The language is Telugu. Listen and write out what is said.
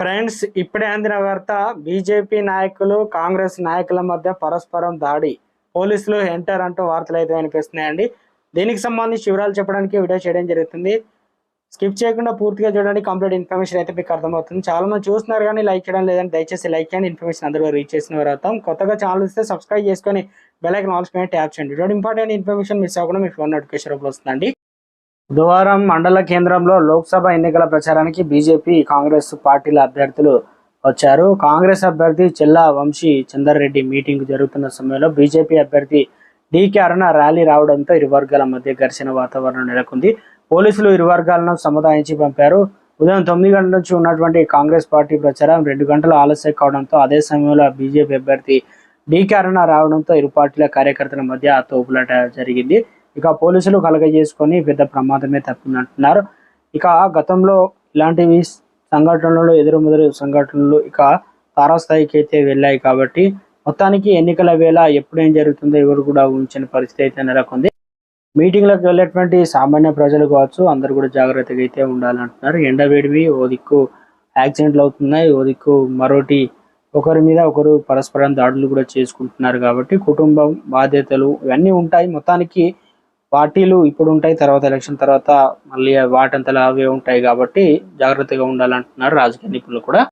ఫ్రెండ్స్ ఇప్పుడే అందిన వార్త బీజేపీ నాయకులు కాంగ్రెస్ నాయకుల మధ్య పరస్పరం దాడి. పోలీసులు ఎంటర్ అంటూ వార్తలు అయితే వినిపిస్తున్నాయండి. దీనికి సంబంధించి వివరాలు చెప్పడానికి వీడియో చేయడం జరుగుతుంది. స్కిప్ చేయకుండా పూర్తిగా చూడండి. కంప్లీట్ ఇన్ఫర్మేషన్ అయితే మీకు అర్థమవుతుంది. చాలా మంది చూస్తున్నారు కానీ లైక్ చేయడం లేదని దయచేసి లైక్ చేయండి. ఇన్ఫర్మేషన్ అందరూ రీచ్ చేసిన వారు అవుతాం. కొత్తగా ఛానల్ ఇస్తే సబ్స్క్రైబ్ చేసుకొని బెల్ ఐకన్ ఆల్స్ పైన ట్యాప్ చేయండి. ఇటువంటి ఇంపార్టెంట్ ఇన్ఫర్మేషన్ మిస్ అవ్వకుండా మీ ఫోన్ నోటిఫికేషన్ రూపంలో వస్తుందండి. బుధవారం మండల కేంద్రంలో లోక్సభ ఎన్నికల ప్రచారానికి బీజేపీ కాంగ్రెస్ పార్టీల అభ్యర్థులు వచ్చారు. కాంగ్రెస్ అభ్యర్థి చెల్లా వంశీ చందర్ రెడ్డి మీటింగ్ జరుగుతున్న సమయంలో బీజేపీ అభ్యర్థి డీకే అరుణ ర్యాలీ రావడంతో ఇరు వర్గాల మధ్య ఘర్షణ వాతావరణం నెలకొంది. పోలీసులు ఇరు వర్గాలను సముదాయించి పంపారు. ఉదయం తొమ్మిది గంటల నుంచి ఉన్నటువంటి కాంగ్రెస్ పార్టీ ప్రచారం రెండు గంటలు ఆలస్యం కావడంతో అదే సమయంలో బీజేపీ అభ్యర్థి డీకే అరుణ రావడంతో ఇరు పార్టీల కార్యకర్తల మధ్య తోపులాట జరిగింది. ఇక పోలీసులు కలగజేసుకొని పెద్ద ప్రమాదమే తప్పిందంటున్నారు ఇక గతంలో ఇలాంటివి సంఘటనలు ఎదురుముదురు సంఘటనలు ఇక తారాస్థాయికి అయితే వెళ్ళాయి కాబట్టి మొత్తానికి ఎన్నికల వేళ ఎప్పుడు ఏం జరుగుతుందో ఎవరు కూడా ఉంచిన పరిస్థితి అయితే నెలకొంది. మీటింగ్లకు వెళ్ళేటువంటి సామాన్య ప్రజలు కావచ్చు అందరు కూడా జాగ్రత్తగా అయితే ఉండాలంటున్నారు. ఎండ వేడివి ఓ దిక్కు యాక్సిడెంట్లు అవుతున్నాయి ఓ దిక్కు మరోటి ఒకరి మీద ఒకరు పరస్పరం దాడులు కూడా చేసుకుంటున్నారు కాబట్టి కుటుంబం బాధ్యతలు ఇవన్నీ ఉంటాయి. మొత్తానికి పార్టీలు ఇప్పుడు ఉంటాయి తర్వాత ఎలక్షన్ తర్వాత మళ్ళీ వాటంతలా అవే ఉంటాయి కాబట్టి జాగ్రత్తగా ఉండాలంటున్నారు రాజకీయ నిపుణులు కూడా.